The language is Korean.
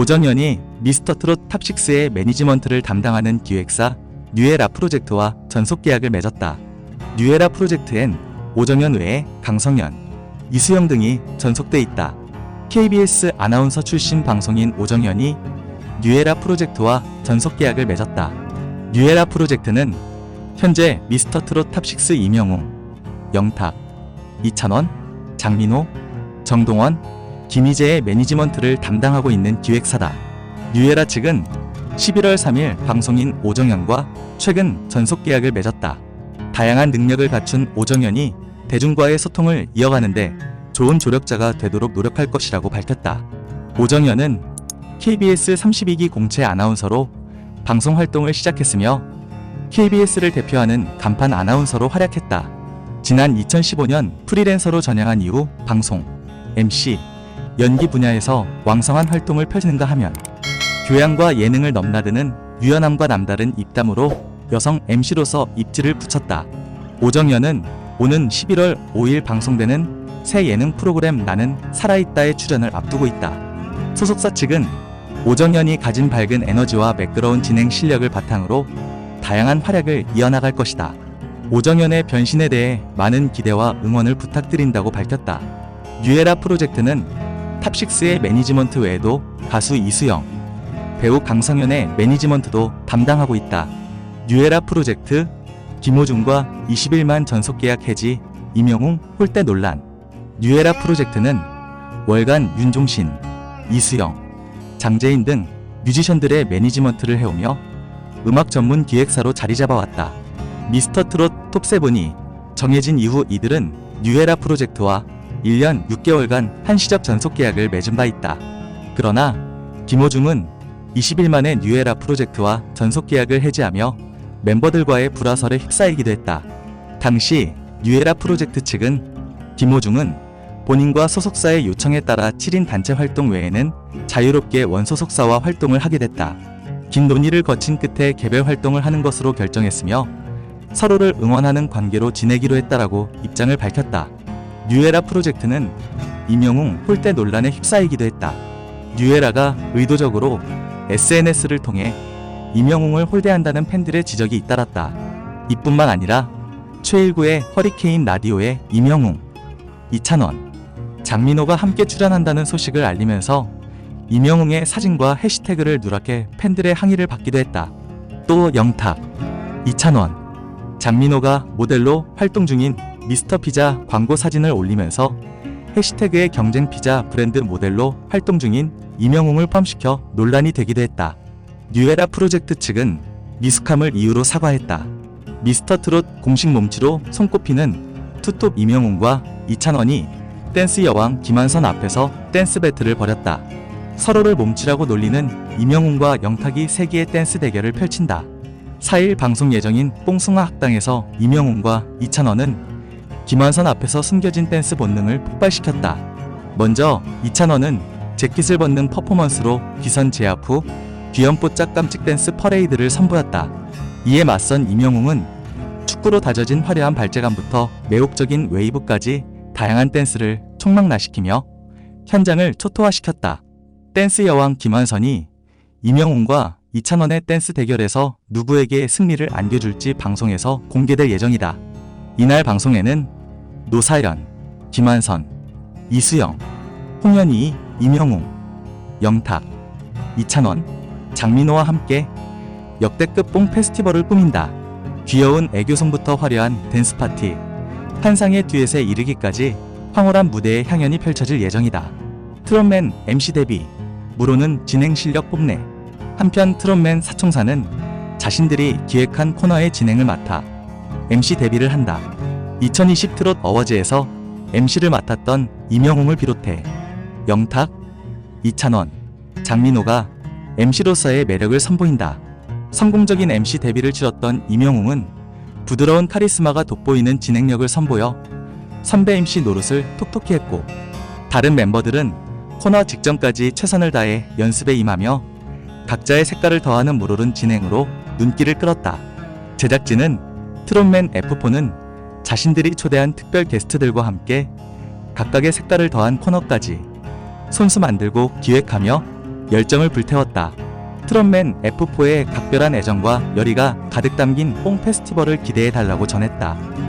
오정현이 미스터 트롯 탑6의 매니지먼트를 담당하는 기획사 뉴에라 프로젝트와 전속 계약을 맺었다. 뉴에라 프로젝트엔 오정현 외에 강성현, 이수영 등이 전속돼 있다. KBS 아나운서 출신 방송인 오정현이 뉴에라 프로젝트와 전속 계약을 맺었다. 뉴에라 프로젝트는 현재 미스터 트롯 탑6 이명웅, 영탁, 이찬원, 장민호, 정동원, 김희재의 매니지먼트를 담당하고 있는 기획사다. 뉴에라 측은 11월 3일 방송인 오정현과 최근 전속 계약을 맺었다. 다양한 능력을 갖춘 오정현이 대중과의 소통을 이어가는데 좋은 조력자가 되도록 노력할 것이라고 밝혔다. 오정현은 KBS 32기 공채 아나운서로 방송 활동을 시작했으며 KBS를 대표하는 간판 아나운서로 활약했다. 지난 2015년 프리랜서로 전향한 이후 방송, MC, 연기 분야에서 왕성한 활동을 펼치는가 하면 교양과 예능을 넘나드는 유연함과 남다른 입담으로 여성 MC로서 입지를 붙였다. 오정연은 오는 11월 5일 방송되는 새 예능 프로그램 나는 살아있다에 출연을 앞두고 있다. 소속사 측은 오정연이 가진 밝은 에너지와 매끄러운 진행 실력을 바탕으로 다양한 활약을 이어나갈 것이다. 오정연의 변신에 대해 많은 기대와 응원을 부탁드린다고 밝혔다. 뉴에라 프로젝트는 탑6의 매니지먼트 외에도 가수 이수영, 배우 강성현의 매니지먼트도 담당하고 있다. 뉴에라 프로젝트, 김호중과 21만 전속 계약 해지, 임영웅 홀대 논란. 뉴에라 프로젝트는 월간 윤종신, 이수영, 장재인 등 뮤지션들의 매니지먼트를 해오며 음악 전문 기획사로 자리 잡아왔다. 미스터 트롯 톱세븐이 정해진 이후 이들은 뉴에라 프로젝트와 1년 6개월간 한시적 전속 계약을 맺은 바 있다. 그러나 김호중은 20일 만에 뉴에라 프로젝트와 전속 계약을 해지하며 멤버들과의 불화설에 휩싸이기도 했다. 당시 뉴에라 프로젝트 측은 김호중은 본인과 소속사의 요청에 따라 7인 단체 활동 외에는 자유롭게 원소속사와 활동을 하게 됐다. 긴 논의를 거친 끝에 개별 활동을 하는 것으로 결정했으며 서로를 응원하는 관계로 지내기로 했다라고 입장을 밝혔다. 뉴에라 프로젝트는 임영웅 홀대 논란에 휩싸이기도 했다. 뉴에라가 의도적으로 SNS를 통해 임영웅을 홀대한다는 팬들의 지적이 잇따랐다. 이뿐만 아니라 최일구의 허리케인 라디오에 임영웅, 이찬원, 장민호가 함께 출연한다는 소식을 알리면서 임영웅의 사진과 해시태그를 누락해 팬들의 항의를 받기도 했다. 또 영탁, 이찬원, 장민호가 모델로 활동 중인 미스터 피자 광고 사진을 올리면서 해시태그의 경쟁 피자 브랜드 모델로 활동 중인 임영웅을 포함시켜 논란이 되기도 했다. 뉴에라 프로젝트 측은 미숙함을 이유로 사과했다. 미스터 트롯 공식 몸치로 손꼽히는 투톱 임영웅과 이찬원이 댄스 여왕 김한선 앞에서 댄스 배틀을 벌였다. 서로를 몸치라고 놀리는 임영웅과 영탁이 세기의 댄스 대결을 펼친다. 4일 방송 예정인 뽕숭아 학당에서 임영웅과 이찬원은 김한선 앞에서 숨겨진 댄스 본능을 폭발시켰다. 먼저 이찬원은 재킷을 벗는 퍼포먼스로 기선 제압 후 귀염뽀짝 깜찍 댄스 퍼레이드를 선보였다. 이에 맞선 임영웅은 축구로 다져진 화려한 발재감부터 매혹적인 웨이브까지 다양한 댄스를 총망라시키며 현장을 초토화시켰다. 댄스 여왕 김한선이 임영웅과 이찬원의 댄스 대결에서 누구에게 승리를 안겨줄지 방송에서 공개될 예정이다. 이날 방송에는 노사연, 김한선, 이수영, 홍현희, 임영웅, 영탁, 이찬원, 장민호와 함께 역대급 뽕 페스티벌을 꾸민다. 귀여운 애교송부터 화려한 댄스 파티, 환상의 듀엣에 이르기까지 황홀한 무대의 향연이 펼쳐질 예정이다. 트롯맨 MC 데뷔, 무로는 진행 실력 뽐내. 한편 트롯맨 사총사는 자신들이 기획한 코너의 진행을 맡아 MC 데뷔를 한다. 2020 트롯 어워즈에서 MC를 맡았던 임영웅을 비롯해 영탁, 이찬원, 장민호가 MC로서의 매력을 선보인다. 성공적인 MC 데뷔를 치렀던 임영웅은 부드러운 카리스마가 돋보이는 진행력을 선보여 선배 MC 노릇을 톡톡히 했고 다른 멤버들은 코너 직전까지 최선을 다해 연습에 임하며 각자의 색깔을 더하는 물오른 진행으로 눈길을 끌었다. 제작진은 트롯맨 F4는 자신들이 초대한 특별 게스트들과 함께 각각의 색깔을 더한 코너까지 손수 만들고 기획하며 열정을 불태웠다. 트롯맨 F4의 각별한 애정과 열의가 가득 담긴 뽕 페스티벌을 기대해달라고 전했다.